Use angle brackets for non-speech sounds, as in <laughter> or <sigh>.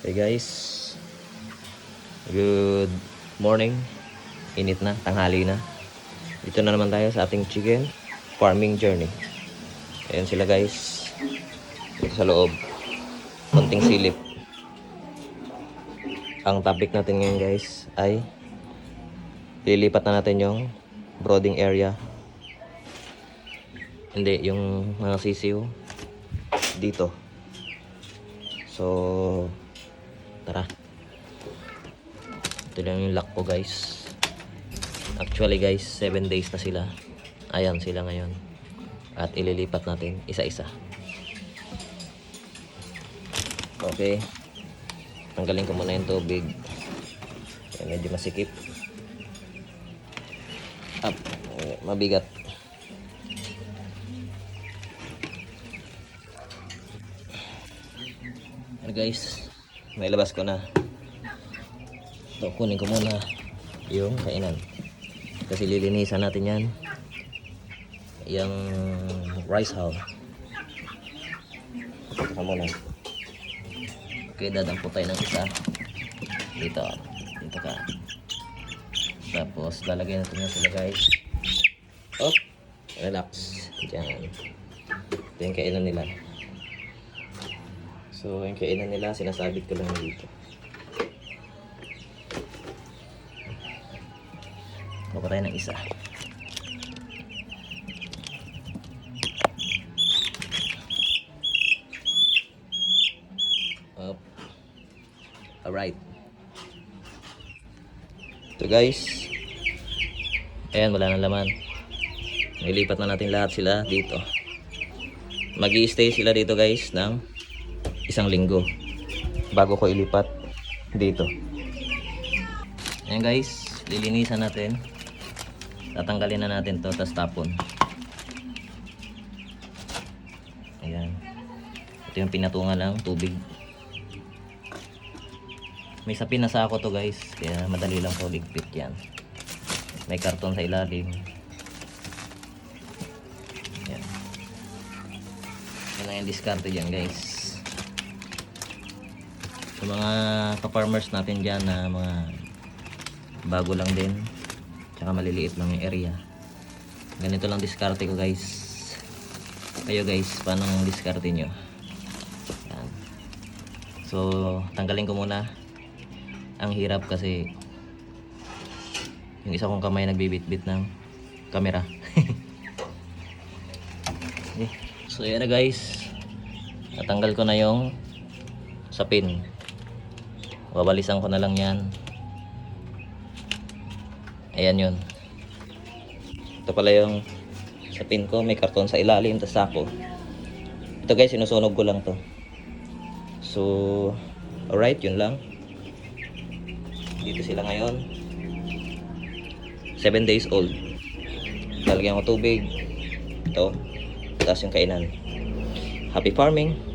Hey guys. Good morning. Init na, tanghali na. Dito na naman tayo sa ating chicken farming journey. Ayan sila guys. Dito sa loob. Konting silip. Ang topic natin ngayon guys ay lilipat na natin yung brooding area. Hindi, yung mga sisiw dito. So, tara. Ito lang yung lock ko guys. Actually guys, 7 days na sila. Ayan sila ngayon. At ililipat natin isa-isa. Okay. Tanggalin ko muna yung tubig. Ayan, medyo masikip. Up. Eh, Mabigat. Ano guys, may labas ko na. Ito, kunin ko muna yung kainan. Kasi lilinisan natin yan. Yung rice hull. Saka muna. Okay, dadampo tayo ng isa. Dito. Dito ka. Tapos, lalagyan natin yan sila guys. Oh, relax. Diyan. Ito yung kainan nila. So, yung kainan nila, sinasabit ko lang dito. Kuha tayo ng isa. Up. Alright. Ito guys. Ayan, wala nang laman. Nilipat na natin lahat sila dito. mag stay sila dito guys ng isang linggo bago ko ilipat dito. Ayan guys, lilinisan natin. Tatanggalin na natin to tapos tapon. Ayan. Ito yung pinatungan ng tubig. May sapin na sa ako to guys, kaya madali lang po ligpit yan. May karton sa ilalim. Yan. Yan lang yung diskarte dyan guys. Sa mga ka-farmers natin dyan na mga bago lang din. Tsaka maliliit lang yung area. Ganito lang diskarte ko guys. Kayo guys, paano ang diskarte nyo? Yan. So, tanggalin ko muna. Ang hirap kasi yung isa kong kamay nagbibit-bit ng camera. okay. <laughs> So, yan na guys. Natanggal ko na yung sapin. Babalisan ko na lang yan. Ayan yun. Ito pala yung sapin ko. May karton sa ilalim, tas sako. Ito guys, sinusunog ko lang to. So, alright, yun lang. Dito sila ngayon. 7 days old. Lalagyan ko tubig. Ito. Tapos yung kainan. Happy farming!